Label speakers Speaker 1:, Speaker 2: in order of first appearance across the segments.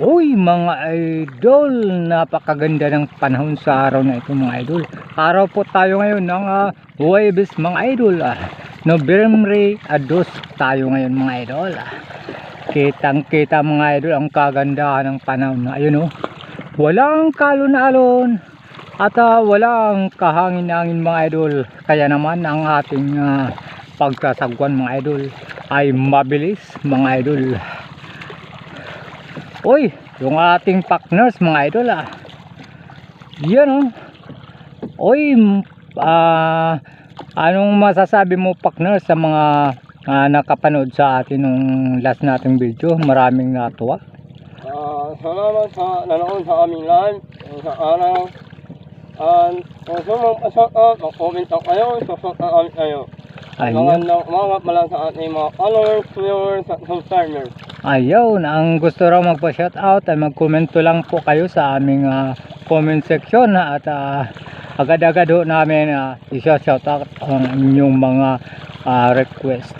Speaker 1: Uy mga idol, napakaganda ng panahon sa araw na ito mga idol. Araw po tayo ngayon ng uh, Huwebes mga idol. Ah. November 2 tayo ngayon mga idol. Ah. Kitang kita mga idol ang kagandahan ng panahon na ayun oh. Walang kalon-alon at ah, walang kahangin-hangin mga idol. Kaya naman ang ating ah, pagkasagwan mga idol ay mabilis mga idol. Uy, yung ating partners mga idol ah. Yan oh. Uy, ah anong masasabi mo partners sa mga ah, nakapanood sa atin nung last nating video? Maraming natuwa.
Speaker 2: Ah, salamat sa nanood sa aming live sa araw. And kung mong pa-shout out, mag-comment lang kayo, shout out namin kayo. Mga
Speaker 1: Ayun.
Speaker 2: sa ating mga followers, viewers, at subscribers.
Speaker 1: Ayun, ang gusto raw magpa-shout out ay mag-komento lang po kayo sa aming ah, comment section at ah, agad-agad ho namin uh, isa-shout out ang inyong mga ah, request.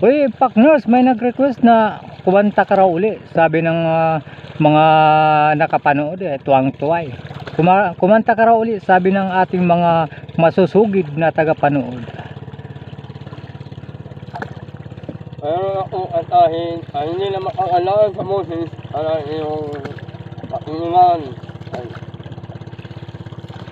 Speaker 1: Uy, partners, may nag-request na kumanta ka raw uli. Sabi ng ah, mga nakapanood eh, tuwang-tuway. Kuma kumanta ka raw uli, sabi ng ating mga masusugid na tagapanood.
Speaker 2: Mayroon akong kantahin ay hindi na makakalaan sa Moses para iyong pakinggan.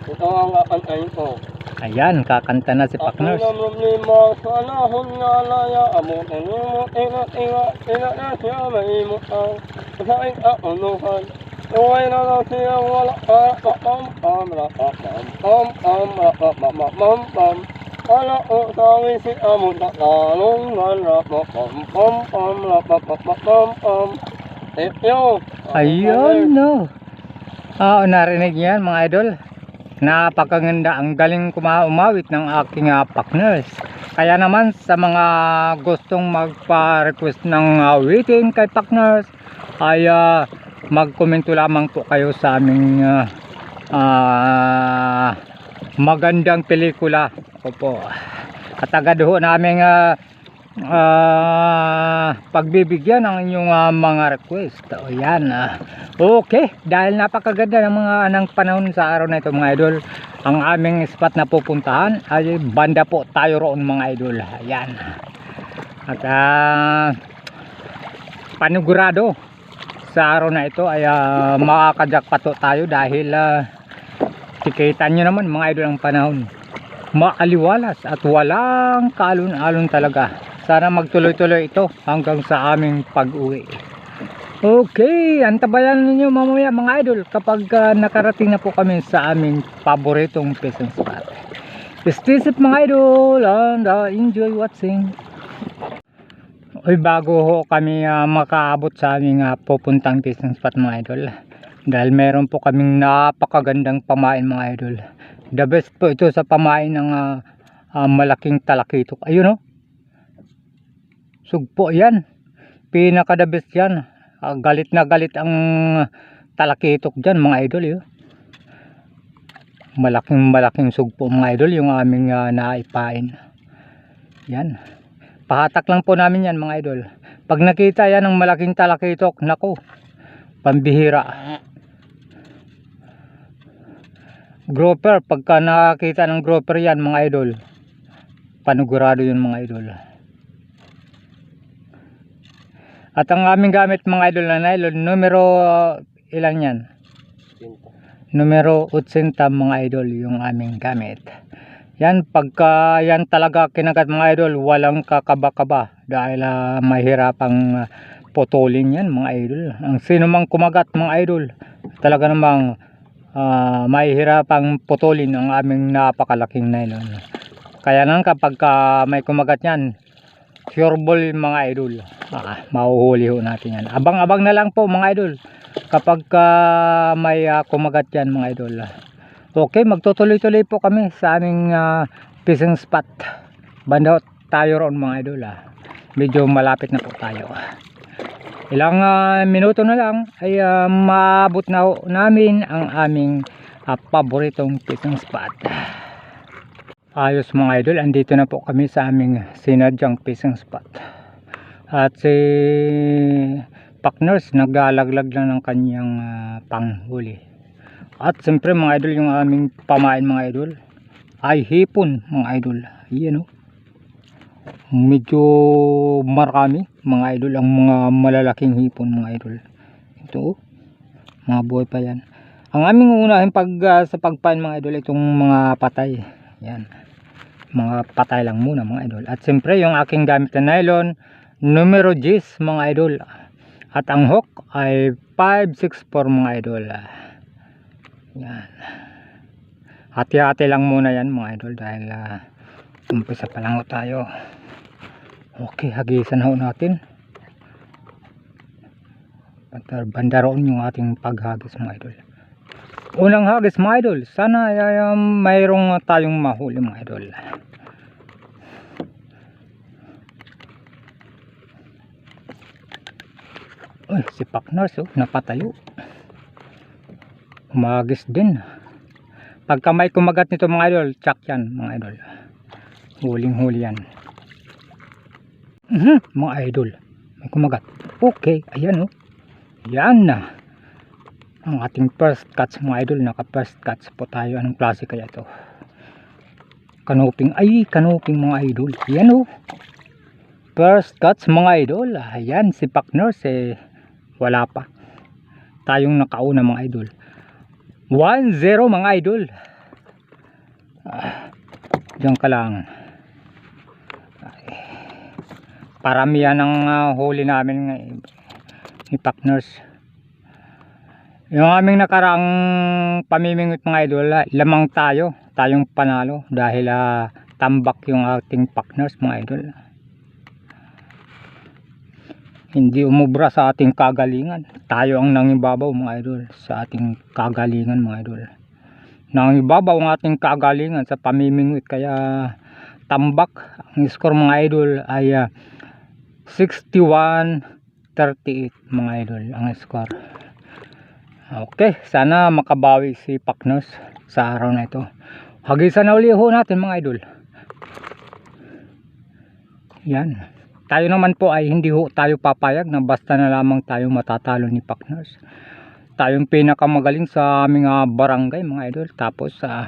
Speaker 2: Ito ang kakantahin ko.
Speaker 1: Ayan, kakanta na si
Speaker 2: Ako
Speaker 1: partners.
Speaker 2: na problema sa alahon nga alaya Amo tanimo inga inga inga na siya mahimutang Sa ikaunuhan Uway na lang siya wala ka pa pam pam pam pam pam ra pa pa pa pam pam Ala o sawi si amo takalong man ra pa pam pam pam ra pa pa pa pam pam Yo
Speaker 1: Ayun, no. Ah, narinig yan mga idol. Napakaganda, ang galing kuma umawit ng aking ah, partners. Kaya naman sa mga gustong magpa-request ng awitin kay partners ay ah, mag-komento lamang po kayo sa aming ah, ah, magandang pelikula. Opo. At agad ho namin ah, ah, pagbibigyan ng inyong ah, mga request. O yan. ah. okay, dahil napakaganda ng mga ng panahon sa araw na ito mga idol, ang aming spot na pupuntahan ay banda po tayo roon mga idol. Ayan. At ah, panigurado sa araw na ito ay uh, makakajakpat po tayo dahil uh, tikitan nyo naman mga idol ang panahon maaliwalas at walang kaalon-alon talaga. Sana magtuloy-tuloy ito hanggang sa aming pag-uwi. Okay, antabayan ninyo mamaya mga idol kapag ah, nakarating na po kami sa aming paboritong fishing spot. Stay safe mga idol and ah, enjoy watching. Uy, bago ho kami ah, makaabot sa aming ah, pupuntang fishing spot mga idol. Dahil meron po kaming napakagandang pamain mga idol. The best po ito sa pamain ng ah, ah, malaking talakitok. Ayun oh. Sugpo yan. Pinaka the best yan. Ah, galit na galit ang talakitok dyan mga idol. Yun. Malaking malaking sugpo mga idol yung aming ah, naipain. Yan. Pahatak lang po namin yan mga idol. Pag nakita yan ng malaking talakitok, nako, pambihira. Grouper, pagka nakakita ng grouper yan mga idol, panugurado yun mga idol. At ang aming gamit mga idol na nylon, numero ilan yan? Numero 80 mga idol yung aming gamit. Yan, pagka yan talaga kinagat mga idol, walang kakaba-kaba dahil uh, mahirapang uh, putulin yan mga idol. Ang sino mang kumagat mga idol, talaga namang ah, mahirapang putulin ang aming napakalaking nylon. Kaya nang kapag ka may kumagat yan, sure ball mga idol. Ah, mahuhuli ho natin yan. Abang-abang na lang po mga idol. Kapag ka may ah, kumagat yan mga idol. Okay, magtutuloy-tuloy po kami sa aming ah, fishing spot. Banda tayo roon mga idol. Ah. Medyo malapit na po tayo. Ilang ah, minuto na lang ay ah, maabot na namin ang aming ah, paboritong fishing spot. Ayos mga idol, andito na po kami sa aming sinadyang fishing spot. At si Pakners naglalaglag lang ng kanyang ah, panghuli. At siyempre mga idol yung aming pamain mga idol ay hipon mga idol. Ayan o. Medyo marami mga idol ang mga malalaking hipon mga idol. Ito o. Mga buhay pa yan. Ang aming unahin pag ah, sa pagpain mga idol itong mga patay. Yan mga patay lang muna mga idol at siyempre yung aking gamit na nylon numero 10 mga idol at ang hook ay 564 mga idol yan hati-hati lang muna yan mga idol dahil uh, umpisa pa lang tayo okay hagisan ho natin Banda- roon yung ating paghagis mga idol unang hagis mga idol sana ay um, mayroong tayong mahuli mga idol Uy, si Paknars oh, napatayo. Umagis din. Pagka may kumagat nito mga idol, tsak yan mga idol. Huling huli yan. Mhm, mga idol. May kumagat. Okay, ayan oh. Yan na. Ang ating first catch mga idol. Naka first catch po tayo. Anong klase kaya ito? Kanuping. Ay, kanuping mga idol. Yan oh. First catch mga idol. Ayan, si Paknars eh wala pa tayong nakauna mga idol 1-0 mga idol ah, dyan ka lang Ay, paramihan ang ah, huli namin ng ni partners. Yung aming nakaraang pamimingot mga idol ah, lamang tayo tayong panalo dahil ah, tambak yung ating partners mga idol. Hindi umubra sa ating kagalingan. Tayo ang nangibabaw mga idol sa ating kagalingan mga idol. Nangibabaw ang ating kagalingan sa pamimingwit kaya tambak ang score mga idol ay ah, 61 38 mga idol ang score okay sana makabawi si Paknos sa araw na ito hagisan na uli ho natin mga idol yan tayo naman po ay hindi ho tayo papayag na basta na lamang tayong matatalo ni Pakners. Tayong pinakamagaling sa aming ah, barangay mga idol. Tapos sa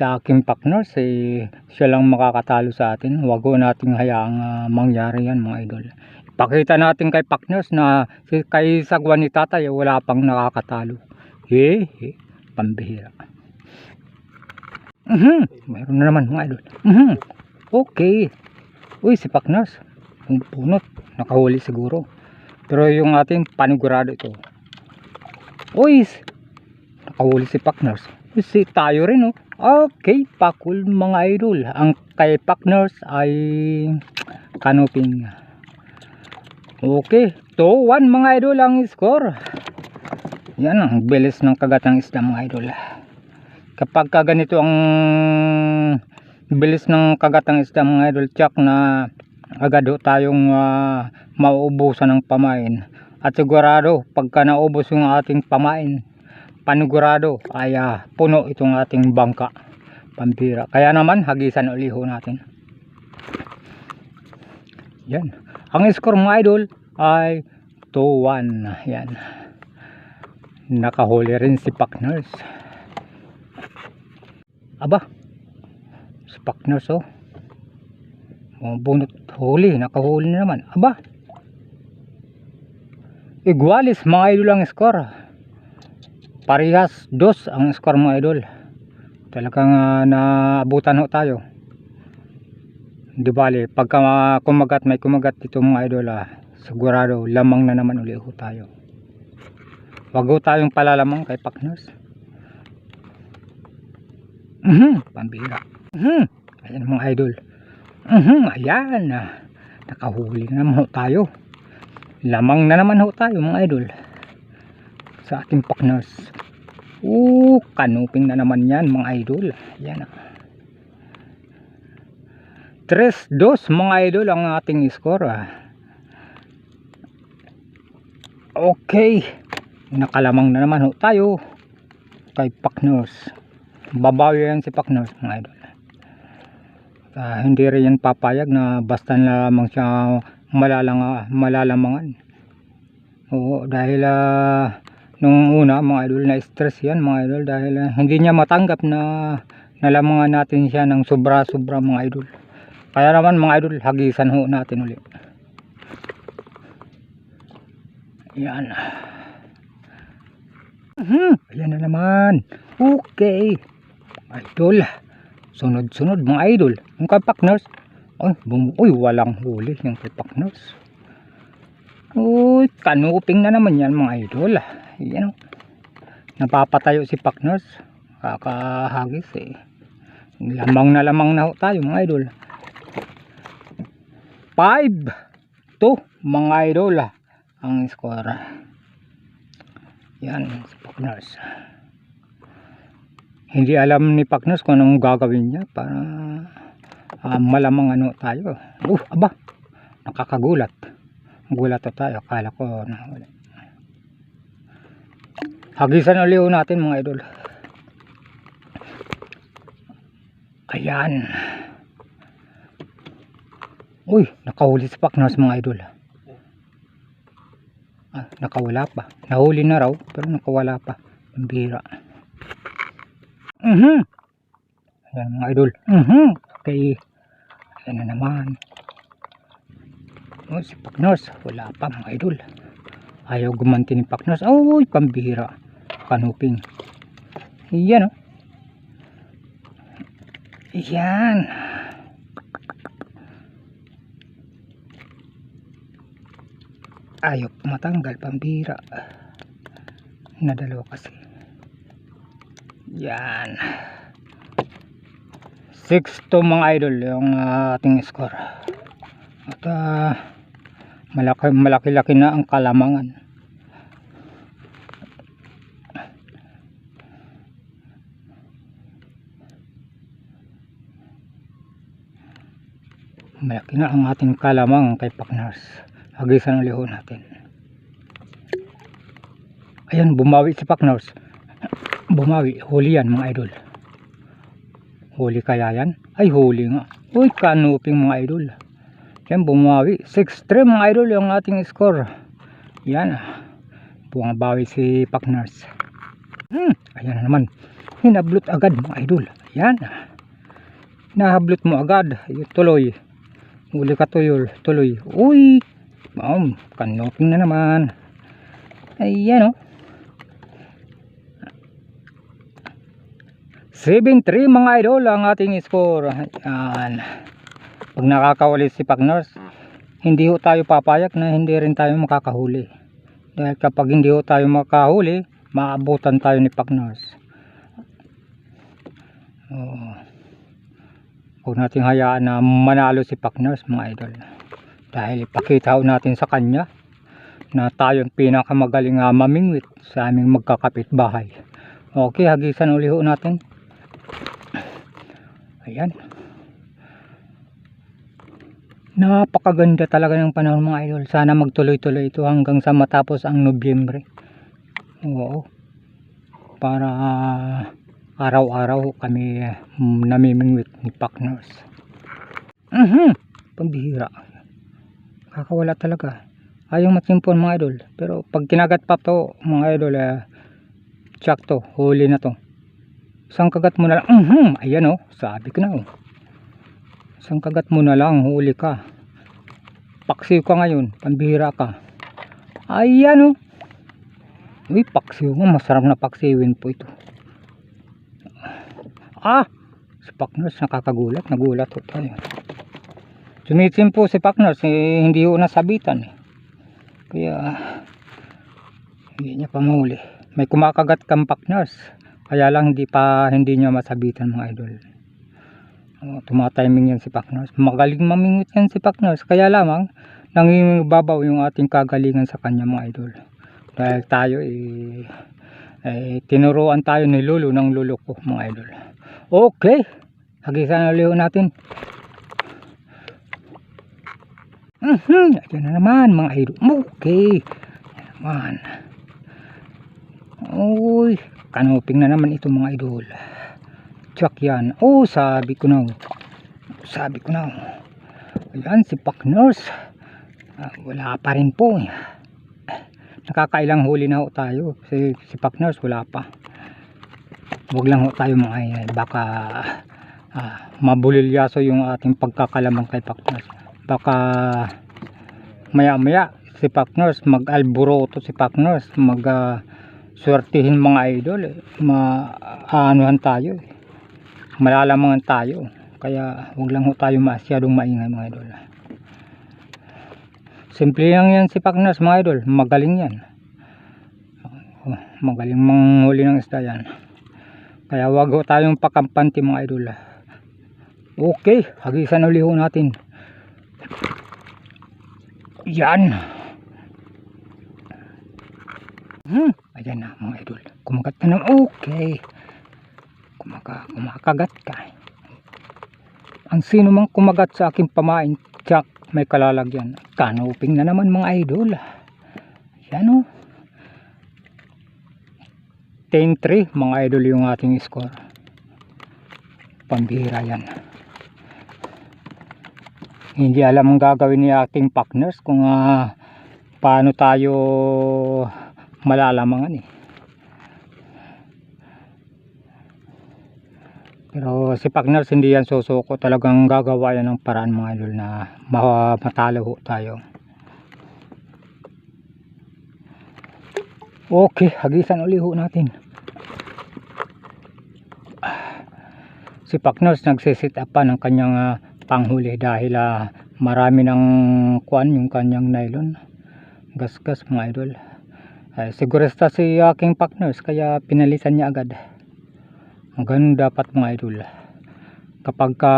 Speaker 1: sa aking Pakners eh, siya lang makakatalo sa atin. Huwag ho nating hayaang ah, mangyari yan mga idol. Ipakita natin kay Pakners na si, kay Sagwan ni Tatay wala pang nakakatalo. Eh, eh pambihira. Mhm, mayroon na naman mga idol. Mhm. Okay. Uy, si yung punot nakahuli siguro pero yung ating panigurado ito uy nakahuli si Pakners Uy, si tayo rin oh okay pakul mga idol. Ang kay Pakners ay kanuping. Okay 2-1 mga idol ang score. Yan ang bilis ng kagatang isda mga idol. Kapag ka ganito ang bilis ng kagatang isda mga idol tsak na agad tayong uh, mauubusan ng pamain. At sigurado pagka naubos yung ating pamain panigurado ay ah, puno itong ating bangka. Pampira. Kaya naman hagisan uli natin. Yan. Ang score mga idol ay 2-1 yan. Nakahuli rin si Pakners aba. Si Pakners oh. Bunot huli, nakahuli na naman. Aba. Igualis mga idol ang score. Parehas dos ang score mga idol. Talagang uh, naabutan ho tayo. Di bali, pagka uh, kumagat may kumagat dito mga idol ah, sigurado lamang na naman uli ho tayo. Wag ho tayong palalamang kay Pakners. Mhm, pambira. Mhm. Ayan mga idol. Mhm, ayan. ah. Nakahuli na naman ho tayo. Lamang na naman ho tayo mga idol. Sa ating partners. Oo, kanuping na naman yan mga idol. Ayan ah. 3-2 mga idol ang ating score ah. Okay. Nakalamang na naman ho tayo kay Paknos. Babawi yan si Paknos mga idol. Ah, hindi rin yan papayag na basta na lamang siya malalang, malalamangan. Oo, dahil ah, nung una mga idol na stress yan mga idol dahil ah, hindi niya matanggap na nalamangan natin siya ng sobra-sobra mga idol. Kaya naman mga idol, hagisan ho natin ulit. Yan. Mhm, ayan na naman. Okay. Idol. Sunod-sunod mga idol. Yung kay partners. Ay, uy, walang huli yung kay partners. Uy, kanuping na naman yan mga idol. Yan. oh. Napapatayo si partners. Kakahagis eh. Lamang na lamang na tayo mga idol. 5 to mga idol ang score. Yan, si partners. Hindi alam ni Paknos kung anong gagawin niya para ah, malamang ano tayo. Uh, aba, nakakagulat. Gulat tayo. Akala ko na wala. Hagisan ulit natin mga idol. Ayan. Uy, nakahuli si Paknos mga idol. Ah, nakawala pa. Nahuli na raw, pero nakawala pa. Ang bira. Mhm. Ayan mga idol. Mhm. Okay. Ayan na naman. Oh, si Paknos. Wala pa mga idol. Ayaw gumanti ni Paknos. Uy, pambihira. Kanuping. Iyan oh. Iyan. Ayaw matanggal pambihira. Nadalawa kasi. Yan. 6 to mga idol yung ah, ating score. At ah, malaki malaki-laki na ang kalamangan. Malaki na ang ating kalamang kay Paknars. Hagisan ulit ho natin. Ayan, bumawi si Paknars bumawi huli yan mga idol. Huli kaya yan? Ay huli nga. Uy kanuping mga idol. Yan bumawi. 6-3 mga idol yung ating score. Yan bumabawi si Paknars hmm, ayan na naman. Hinablot agad mga idol. Yan nahablot mo agad. Tuloy huli ka tuloy tuloy uy um, kanuping na naman ayan oh 7-3 mga idol ang ating score. Yan. Pag nakakawali si Pagnors, hindi ho tayo papayag na hindi rin tayo makakahuli. Dahil kapag hindi ho tayo makahuli, maabutan tayo ni Pagnors. Oh. Huwag nating hayaan na manalo si Pagnors mga idol. Dahil ipakita natin sa kanya na tayo ang pinakamagaling uh, mamingwit sa aming magkakapit bahay. Okay, hagisan uli ho natin. Ayan. Napakaganda talaga ng panahon mga idol. Sana magtuloy-tuloy ito hanggang sa matapos ang Nobyembre. Oo. Para ah, araw-araw kami mm, namimingwit ni Pakners. Mhm. Pambihira. Kakawala talaga. Ayaw matimpon mga idol. Pero pag kinagat pa to mga idol, eh, tsak to. Huli na to. Isang kagat mo na lang. Mhm. Ayan oh. Sabi ko na oh. Isang kagat mo na lang. Huli ka. Paksiw ka ngayon. Pambihira ka. Ayan oh. Uy, paksiw. Masarap na paksiwin po ito. Ah! Si Pakners nakakagulat. Nagulat ho tayo. Po si Pakners. Eh, hindi ho nasabitan eh. Kaya hindi niya pa mahuli. May kumakagat kang Pakners. Kaya lang hindi pa hindi niya masabitan mga idol. Oh, tumatiming yan si Paknos. Magaling mamingot yan si Paknos. Kaya lamang, nangingibabaw yung ating kagalingan sa kanya mga idol. Dahil tayo eh, eh tinuruan tayo ni Lolo ng lolo ko mga idol. Okay, hagisan ulit natin. Mhm, ayan na naman mga idol. Okay, ayan. Uy, kanoping na naman ito mga idol. Tsak yan. Oh, sabi ko na. Sabi ko na. Ayan, si Pak Nurse. Ah, wala pa rin po. Nakakailang huli na ho tayo. Si, si Pak Nurse, wala pa. Huwag lang ho tayo mga ay, baka ah, mabulilyaso yung ating pagkakalamang kay Pak Nurse. Baka maya maya si Pak Nurse mag-alboroto si Pak Nurse mag ah, swertihin mga idol eh. maanuhan tayo eh. malalamangan tayo kaya huwag lang ho tayo masyadong maingay mga idol simple lang yan si Pagnas mga idol magaling yan Oh, magaling manghuli ng isda yan kaya huwag ho tayong pakampanti mga idol okay hagisan uli ho natin yan Hmm, ayan na mga idol. Kumagat ka ng okay. Kumaka, kumakagat ka. Ang sino mang kumagat sa aking pamain, tsak, may kalalagyan. Kanuping na naman mga idol. Yan o. 10-3 mga idol yung ating score. Pambihira yan. Hindi alam ang gagawin ni ating partners kung ah, paano tayo malalamangan eh. Pero si Pagners hindi yan susuko talagang gagawa yan ng paraan mga idol na ma- matalo tayo. Okay, hagisan uli ho natin. Si Pagners nagsisit up pa ng kanyang ah, panghuli dahil ah, marami ng kuan yung kanyang nylon. Gas-gas mga idol. Ay, sigurista si aking partners kaya pinalitan niya agad. Ganun dapat mga idol. Kapag ka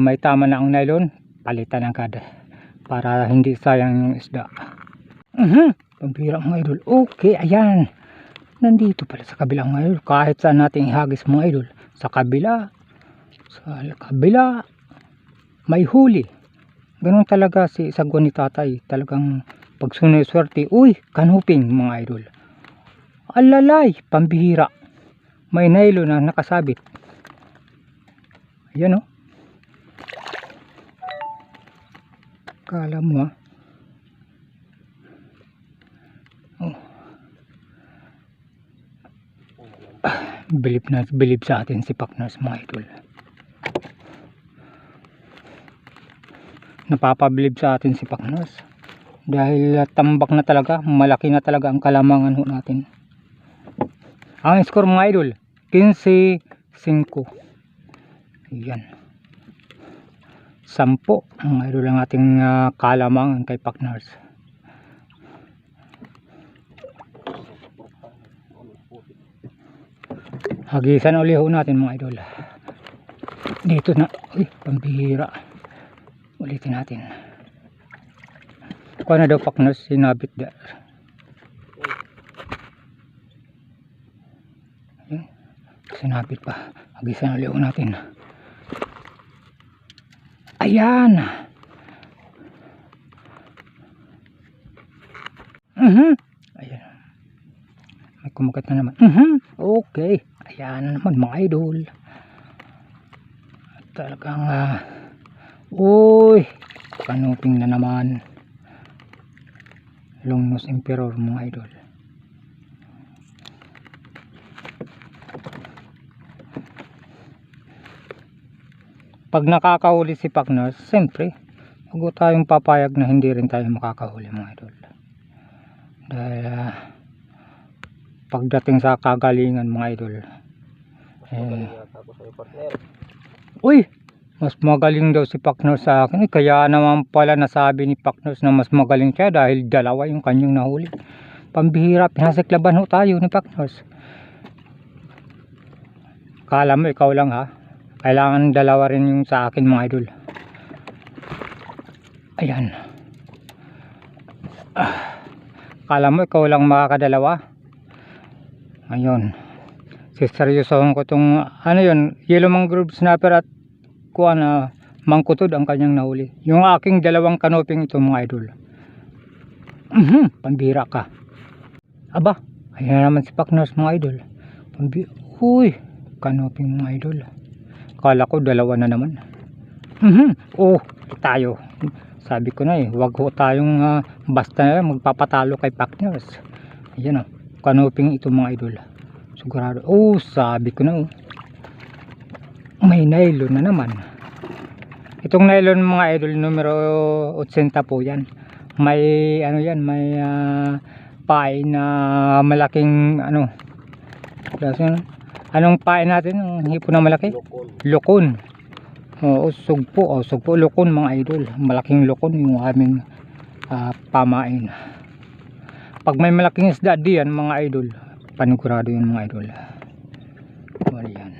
Speaker 1: may tama na ang nylon, palitan agad. Para hindi sayang yung isda. Mhm. Pambira mga idol. Okay, ayan. Nandito pala sa kabilang mga idol. Kahit saan natin ihagis mga idol. Sa kabila. Sa kabila. May huli. Ganun talaga si sagwan ni tatay. Talagang pag suniswerte, uy, kanuping mga idol. Alalay, pambihira. May nylon na nakasabit. Ayan o. Kala mo ha. Oh. Ah, Bilib na bilib sa atin si Paknas mga idol. Napapabilib sa atin si Paknas dahil tambak na talaga malaki na talaga ang kalamangan natin. Ang score mga idol 15-5 yan 10 ang idol ang ating uh, kalamangan kay Paknars hagisan uli ho natin mga idol. Dito na uy pambihira. Ulitin natin. Kung ano daw paknos sinabit da sinabit pa. Hagisan ulit natin. Ayan! Mhm. Ayan. May kumagat na naman. Mhm. Okay ayan na naman mga idol talagang ah uy kanuping na naman Longnose Emperor mga idol. Pag nakakahuli si Pagnos, siyempre, huwag tayong papayag na hindi rin tayo makakahuli mga idol. Dahil ah, pagdating sa kagalingan mga idol,
Speaker 2: ay partner.
Speaker 1: uy, mas magaling daw si Pacnos sa akin. Eh, Kaya naman pala nasabi ni Pacnos na mas magaling siya dahil dalawa yung kanyang nahuli. Pambihira, pinasaklaban ho tayo ni Pacnos. Kala mo ikaw lang ha. Kailangan dalawa rin yung sa akin mga idol. Ayan. Ah. Kala mo ikaw lang makakadalawa. Ayun. Siseryosohan ko tong ano yun, yellow mangrove snapper at kuha na mangkutod ang kanyang nahuli. Yung aking dalawang kanoping ito mga idol. Mhm, pambira ka. Aba, ayan na naman si Pakners mga idol. Pambi Uy, kanoping mga idol. Kala ko dalawa na naman. Mhm, oh, tayo. Sabi ko na eh, wag ho tayong ah, basta magpapatalo kay Pakners. Ayan oh, kanoping ito mga idol. Sigurado. Oh, sabi ko na oh. May nylon na naman. Itong nylon mga idol numero 80 po yan. May ano yan, may ah, pain na malaking ano. Kasi, anong pain natin? Ang hipo na malaki?
Speaker 2: Lukon.
Speaker 1: Lukon. Oo, sugpo. O, sugpo, lukon mga idol. Malaking lukon yung aming ah, pamain. Pag may malaking isda diyan mga idol, panigurado yun mga idol. Wala yan.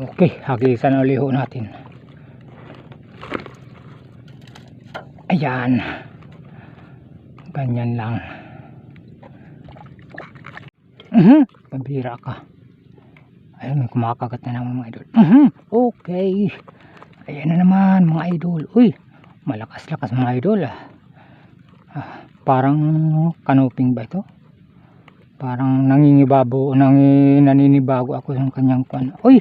Speaker 1: Okay, hagisan na uliho natin. Ayan. Ganyan lang. Mhm, pabira ka. Ayun, may kumakagat na naman mga idol. Mhm, okay. Ayan na naman mga idol. Uy, malakas-lakas mga idol. ah. Parang kanoping ba ito? Parang nangingibago, nangi, naninibago ako sa kanyang kwan. Uy,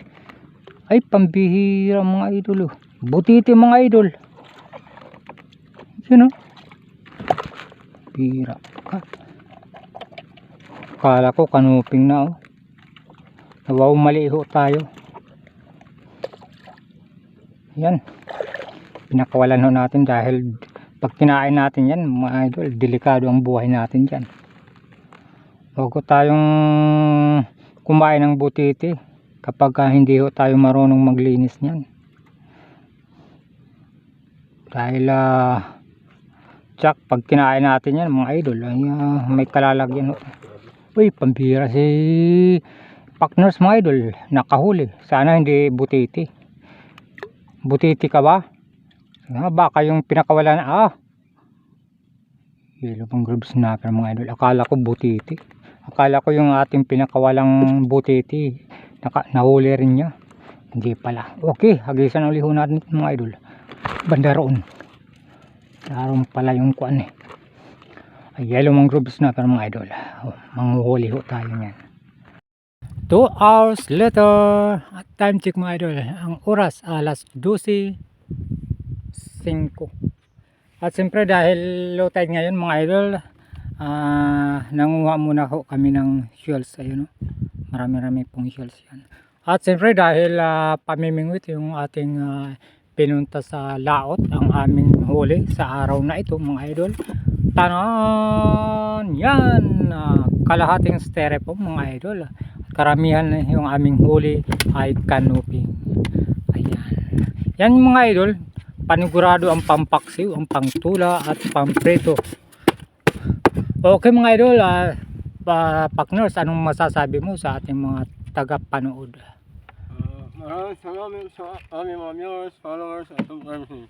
Speaker 1: ay pambihira mga idol. Oh. Butiti mga idol. Oh. Bira ka. Kala ko kanuping na oh. Nawaw maliho tayo. Yan. Pinakawalan ho natin dahil pag kinain natin yan mga idol, delikado ang buhay natin dyan. Huwag ko tayong kumain ng butiti kapag ah, hindi ho tayo marunong maglinis niyan. Dahil ah, tsak pag kinain natin yan mga idol ay ah, may kalalagyan ho. Uy, pambira si Pakners mga idol, nakahuli. Sana hindi butiti. Butiti ka ba? Ah, baka yung pinakawalan ah. Yellow pang grub snapper mga idol. Akala ko butiti. Akala ko yung ating pinakawalang butiti. Naka, nahuli rin niya. Hindi pala. Okay, hagisan uli ho natin mga idol. Banda roon. Pala yung kuan eh. Yellow mong grub snapper mga idol. Oh, manghuhuli ho tayo niyan. 2 hours later. At time check mga idol. Ang oras alas 12. 5. At siyempre dahil low tide ngayon mga idol, ah nanguha muna ho kami ng shells. Ayun, oh. Marami-rami pong shells yan. At siyempre dahil ah, pamimingwit yung ating ah, pinunta sa laot, ang aming huli sa araw na ito mga idol. Tanan! Yan! ah, kalahating styrofoam mga idol. Karamihan yung aming huli ay canoping. Ayan. Yan mga idol, panigurado ang pampaksiw, ang pangtula at pampreto. Okay mga idol, ah, pa Pakners, anong masasabi mo sa ating mga tagapanood?
Speaker 2: Ah, maraming salamat sa aming mga viewers, followers, at subscribers.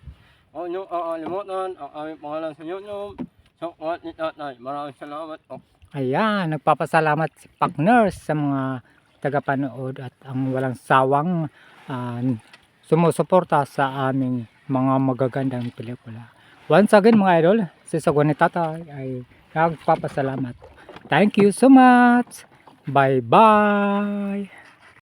Speaker 2: Huwag niyo aalimutan ang aming pangalan sa YouTube, Sakwat ni Tatay. Maraming salamat po.
Speaker 1: Ayan, nagpapasalamat si Pakners sa mga tagapanood at ang walang sawang ah, sumusuporta sa aming mga magagandang pelikula. Once again mga idol, si Sagwan ni Tatay ay nagpapasalamat. Thank you so much. Bye bye.